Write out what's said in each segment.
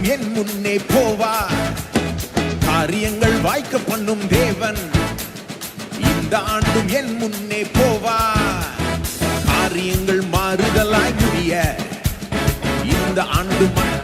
காலம் என் முன்னே போவா. காரியங்கள் வாய்க்க பண்ணும் தேவன் இந்த ஆண்டும் என் முன்னே போவா. காரியங்கள் மாறுதலாய் இந்த ஆண்டு மட்டும்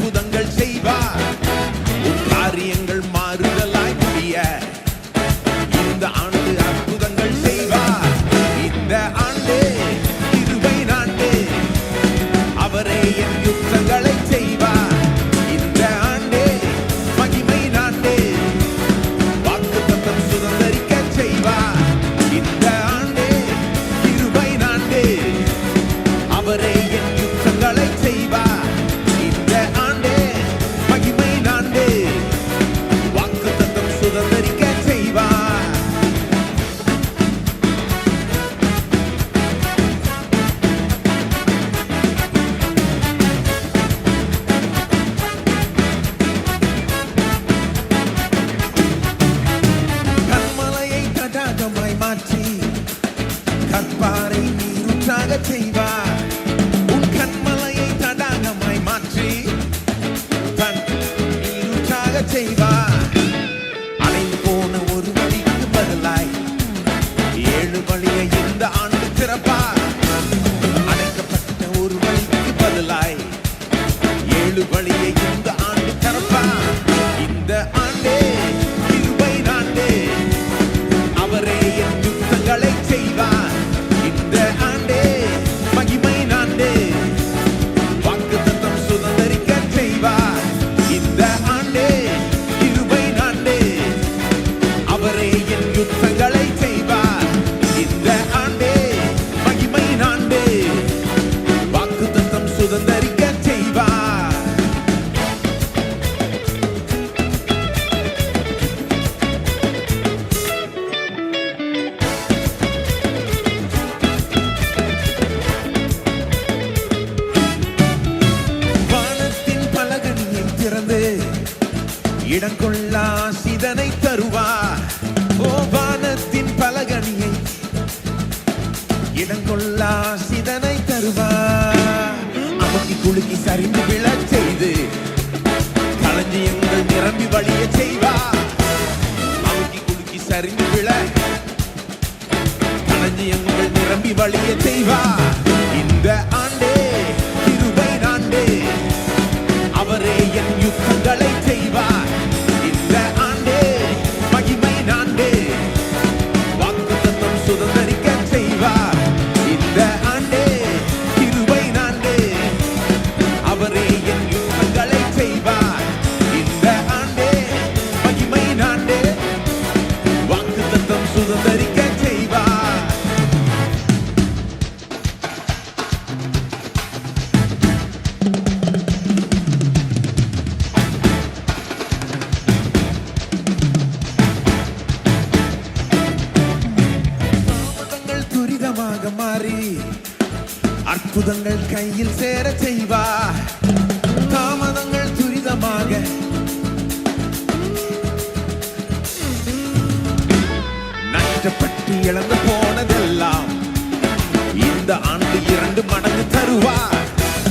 செய்வார். அலைந்து போன ஒரு வழிக்கு பதிலாய் ஏழு வழியை இந்த ஆண்டு திறப்பார். அடைக்கப்பட்ட ஒரு வழிக்கு பதிலாய் ஏழு வழியை இடங்கொள்ளா சிதனை தருவார் கோபானத்தின் பலகணியை இடங்கொள்ளா சிதனை தருவார் அமுக்கி குலுக்கி சரிந்து விழச் செய்து களஞ்சியங்கள் நிரம்பி வழிய செய்வார் அமுக்கி குலுக்கி சரிந்து விழ களஞ்சியங்கள் நிரம்பி வழிய செய்வார் இந்த ஆண் மாறி அற்புதங்கள் கையில் சேர செய்வார் தாமதங்கள் துரிதமாக. நஷ்டப்பட்டு இழந்து போனதெல்லாம் இந்த ஆண்டு இரண்டு மடங்கு தருவார்.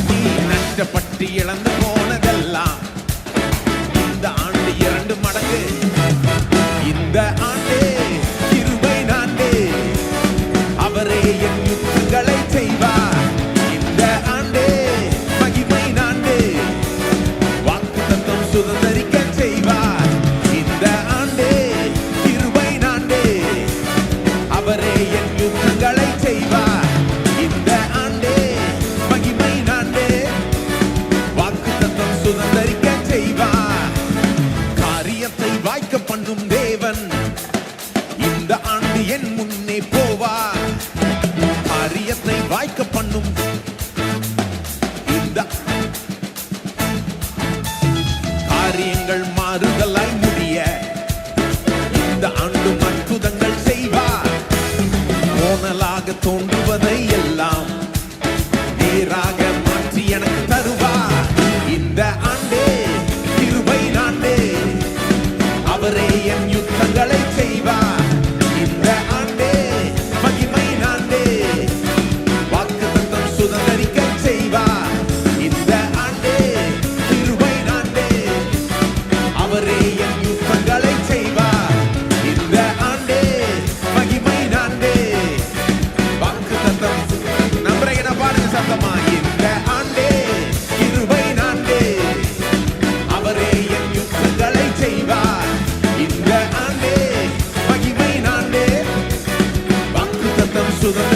நீ நஷ்டப்பட்டு இழந்து to the தோன்றுவதை எல்லாம் பிரசவமாய் இந்த ஆண்டே கிருபை நாண்டே அவரே என் யுத்தங்களை செய்வார். இந்த ஆண்டே மகிமை நாண்டே வாக்கு தத்தம் சுதந்திர